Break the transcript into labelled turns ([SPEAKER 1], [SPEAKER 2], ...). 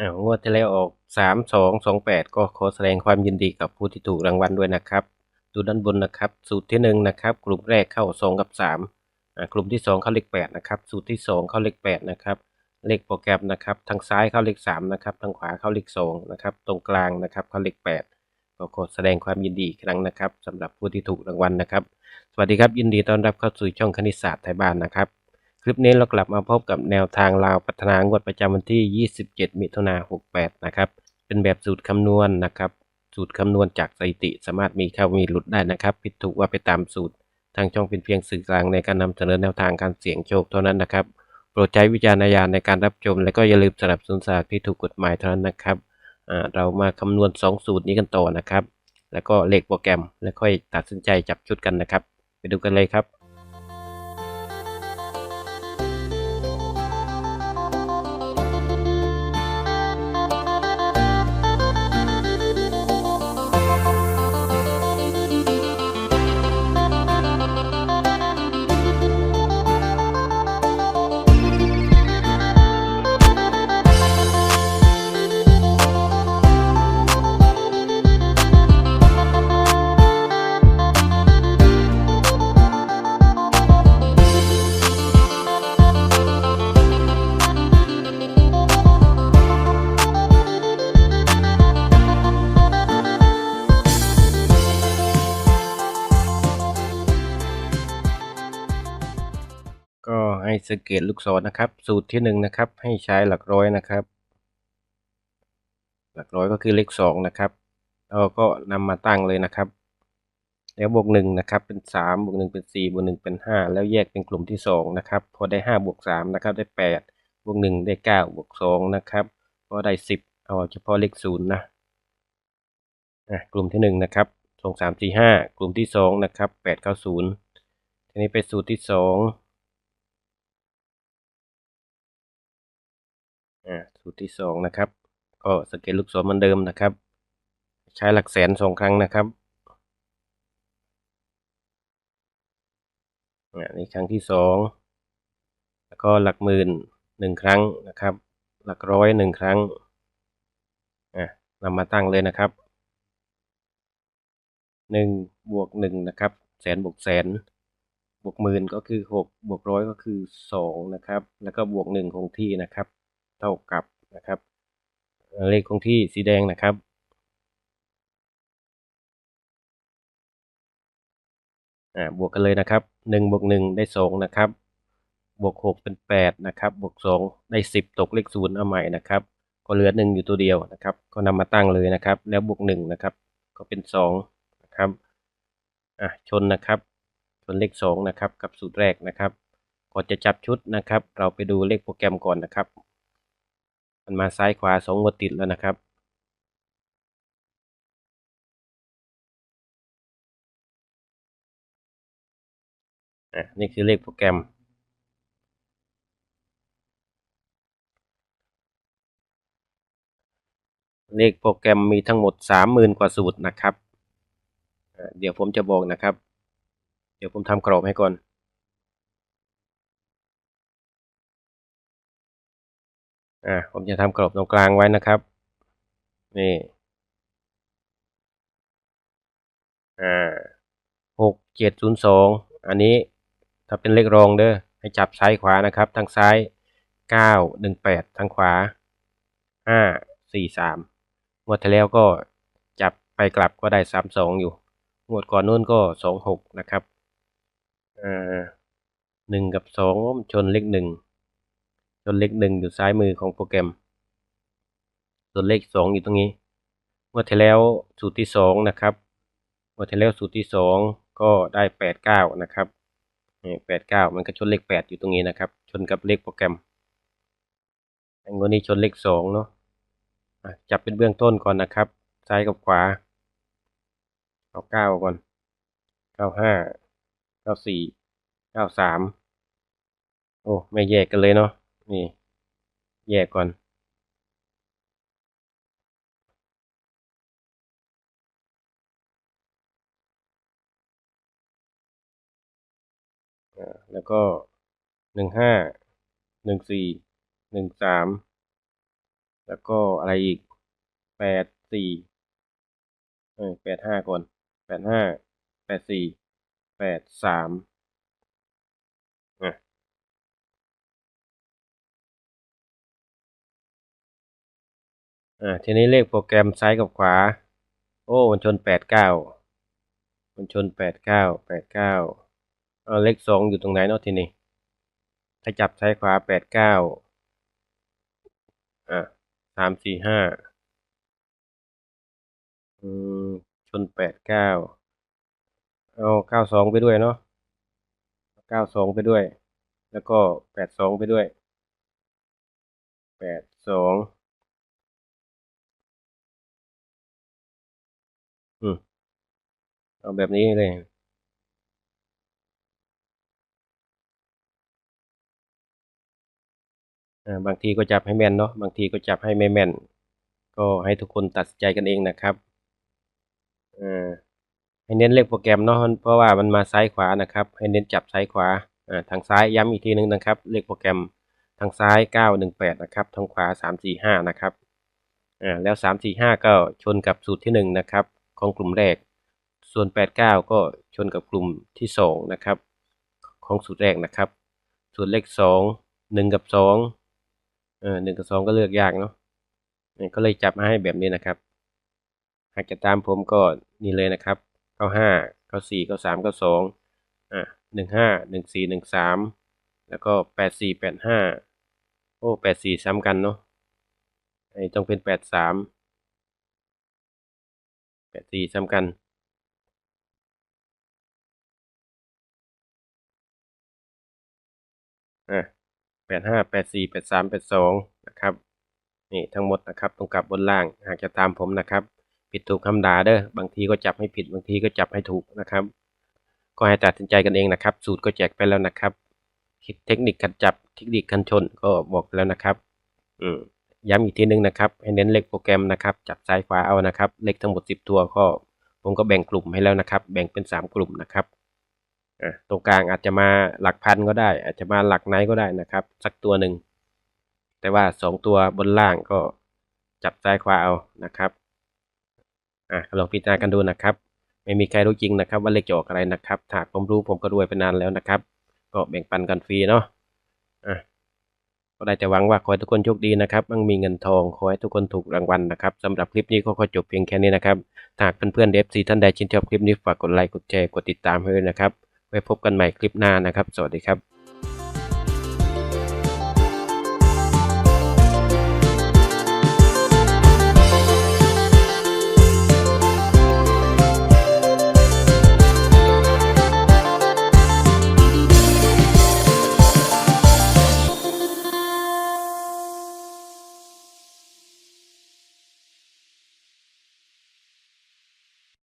[SPEAKER 1] อ่างวดที่แล้วออกสามสองสองแปดก็ขอแสดงความยินดีกับผู้ที่ถูกรางวัลด้วยนะครับ ดูด้านบนนะครับ สูตรที่หนึ่งนะครับ กลุ่มแรกเข้าสองกับสามกลุ่มที่สองเข้าเลขแปดนะครับ สูตรที่สองเข้าเลขแปดนะครับ เลขโปรแกรมนะครับ ทางซ้ายเข้าเลขสามนะครับ ทางขวาเข้าเลขสองนะครับ ตรงกลางนะครับ เข้าเลขแปดก็ขอแสดงความยินดีอีกครั้งนะครับสำหรับผู้ที่ถูกรางวัลนะครับ สวัสดีครับ ยินดีต้อนรับเข้าสู่ช่องคณิตศาสตร์ไทยบ้านนะครับ ลิปนี้เรากลับมาพบกับแนวทางลาวพัฒนางวดประจำวันที่ 27 มิถุนายน68 นะครับ เป็นแบบสูตรคำนวณนะครับ สูตรคำนวณจากสถิติสามารถมีเข้ามีหลุดได้นะครับ ผิดถูกว่าไปตามสูตร ทางช่องเป็นเพียงสื่อกลางในการนำเสนอแนวทางการเสี่ยงโชคเท่านั้นนะครับ โปรดใช้วิจารณญาณในการรับชม และก็อย่าลืมสนับสนุนสากที่ถูกกฎหมายเท่านั้นนะครับเรามาคำนวณ 2 สูตรนี้กันต่อนะครับ แล้วก็เลขโปรแกรม แล้วค่อยตัดสินใจจับชุดกันนะครับ ไปดูกันเลยครับ สังเกตลูกศรนะครับ สูตรที่หนึ่งนะครับ ให้ใช้หลักร้อยนะครับ หลักร้อยก็คือเลขสองนะครับเราก็นำมาตั้งเลยนะครับ แล้วบวกหนึ่งนะครับ เป็นสามบวกหนึ่งเป็นสี่บวกหนึ่งเป็นห้าแล้วแยกเป็นกลุ่มที่สองนะครับ พอได้ห้าบวกสามนะครับ ได้แปดบวกหนึ่งได้เก้าบวกสองนะครับ ก็ได้สิบเอาเฉพาะเลขศูนย์นะอะกลุ่มที่หนึ่งนะครับสองสามสี่ห้ากลุ่มที่สองนะครับแปดเก้าศูนย์ทีนี้ไปสูตรที่ส อ่าสูตรที่สองนะครับก็สเกตลูกศรเหมือนเดิมนะครับ ใช้หลักแสนสองครั้งนะครับอ่านี่ครั้งที่สองแล้วก็หลักหมื่นหนึ่งครั้งนะครับ หลักร้อยหนึ่งครั้งอ่านำมาตั้งเลยนะครับหนึ่งบวกหนึ่งนะครับ แสนบวกแสน บวกหมื่นก็คือหกบวกร้อยก็คือสองนะครับ แล้วก็บวกหนึ่งคงที่นะครับ เท่ากับนะครับ เลขคงที่สีแดงนะครับ บวกกันเลยนะครับหนึ่งบวกหนึ่งได้สองนะครับ บวกหกเป็นแปดนะครับ บวกสองได้สิบตกเลขศูนย์เอาใหม่นะครับ ก็เหลือหนึ่งอยู่ตัวเดียวนะครับ ก็นำมาตั้งเลยนะครับ แล้วบวกหนึ่งนะครับ ก็เป็นสองนะครับ อะ ชนนะครับ ชนเลขสองนะครับ กับสูตรแรกนะครับก่อนจะจับชุดนะครับ เราไปดูเลขโปรแกรมก่อนนะครับ มันมาซ้ายขวาสองงวดติดแล้วนะครับ อะนี่คือเลขโปรแกรม เลขโปรแกรมมีทั้งหมดสามหมื่นกว่าสูตรนะครับ เดี๋ยวผมจะบอกนะครับ เดี๋ยวผมทำกรอบให้ก่อน อ่าผมจะทำกรอบตรงกลางไว้นะครับ นี่อ่าหกเจ็ดศูนย์สองอันนี้ถ้าเป็นเลขรองเด้อให้จับซ้ายขวานะครับทางซ้ายเก้าหนึ่งแปดทางขวาห้าสี่สามงวดที่แล้วก็จับไปกลับก็ได้สามสองอยู่งวดก่อนนู้นก็สองหกนะครับอ่าหนึ่งกับสองชนเลขหนึ่ง ชนเลขหนึ่งอยู่ซ้ายมือของโปรแกรม ส่วนเลขสองอยู่ตรงนี้งวดที่แล้วสูตรที่สองนะครับงวดที่แล้วสูตรที่สองก็ได้แปดเก้านะครับแปดเก้ามันก็ชนเลขแปดอยู่ตรงนี้นะครับ ชนกับเลขโปรแกรม อันนี้ชนเลขสองเนาะอะจับเป็นเบื้องต้นก่อนนะครับ ซ้ายกับขวา เอาเก้าก่อนเก้าห้าเก้าสี่เก้าสามโอ้ ไม่แยกกันเลยเนาะ นี่ แยกก่อนอ่าแล้วก็หนึ่งห้าหนึ่งสี่หนึ่งสามแล้วก็อะไรอีกแปดสี่แปดห้าก่อนแปดห้าแปดสี่แปดสาม อ่าทีนี้เลขโปรแกรมซ้ายกับขวา โอ้มันชนแปดเก้ามันชนแปดเก้าแปดเก้าเอาเลขสองอยู่ตรงไหนเนาะทีนี้ถ้าจับซ้ายขวาแปดเก้าอะสามสี่ห้าอืมชนแปดเก้าเอาเก้าสองไปด้วยเนาะเก้าสองไปด้วย แล้วก็แปดสองไปด้วยแปดสอง อืมเอาแบบนี้เลยอ่าบางทีก็จับให้แม่นเนาะบางทีก็จับให้ไม่แม่น ก็ให้ทุกคนตัดสินใจกันเองนะครับอ่าให้เน้นเลขโปรแกรมเนาะเพราะว่ามันมาซ้ายขวานะครับ ให้เน้นจับซ้ายขวาอ่าทางซ้ายย้ำอีกทีหนึ่งนะครับ เลขโปรแกรมทางซ้าย 918 นะครับทางขวา 345 นะครับอ่าแล้ว 345 ก็ชนกับสูตรที่ 1 นะครับ ของกลุ่มแรก ส่วน 89 ก็ชนกับกลุ่มที่ 2 นะครับ ของสูตรแรกนะครับ ส่วนเลข 2 1 กับ2เออ1กับ 2 ก็เลือกยากเนาะก็เลยจับมาให้แบบนี้นะครับ หากจะตามผมก็นี่เลยนะครับ95 94 93 92อ่า15 14 13แล้วก็84 85โอ้84ซ้ำกันเนาะไอ้ต้องเป็น 83 84ซ้ำกัน อะ85 84 83 82นะครับ นี่ทั้งหมดนะครับตรงกับบนล่างหากจะตามผมนะครับ ผิดถูกคำด่าเด้อบางทีก็จับให้ผิดบางทีก็จับให้ถูกนะครับ ก็ให้ตัดสินใจกันเองนะครับ สูตรก็แจกไปแล้วนะครับเทคนิคการจับเทคนิคการชนก็บอกแล้วนะครับ อืม ย้ำอีกทีนึงนะครับให้เน้นเลขโปรแกรมนะครับ จับซ้ายขวาเอานะครับ เลขทั้งหมด 10 ตัวก็ผมก็แบ่งกลุ่มให้แล้วนะครับ แบ่งเป็น 3 กลุ่มนะครับตรงกลางอาจจะมาหลักพันก็ได้ อาจจะมาหลักไหนก็ได้นะครับ สักตัวหนึ่งแต่ว่า 2 ตัวบนล่างก็จับซ้ายขวาเอานะครับอะลองพิจารณากันดูนะครับ ไม่มีใครรู้จริงนะครับ ว่าเลขจะออกอะไรนะครับ ถ้าผมรู้ผมก็รวยไปนานแล้วนะครับ ก็แบ่งปันกันฟรีเนาะอะ ก็ได้แต่หวังว่าขอให้ทุกคนโชคดีนะครับมั่งมีเงินทอง ขอให้ทุกคนถูกรางวัลนะครับสำหรับคลิปนี้ก็ขอจบเพียงแค่นี้นะครับหากเพื่อนๆเดฟซีท่านใดชื่นชอบคลิปนี้ฝากกดไลค์ กดแชร์ กดติดตามให้ด้วยนะครับ ไว้พบกันใหม่คลิปหน้านะครับ สวัสดีครับ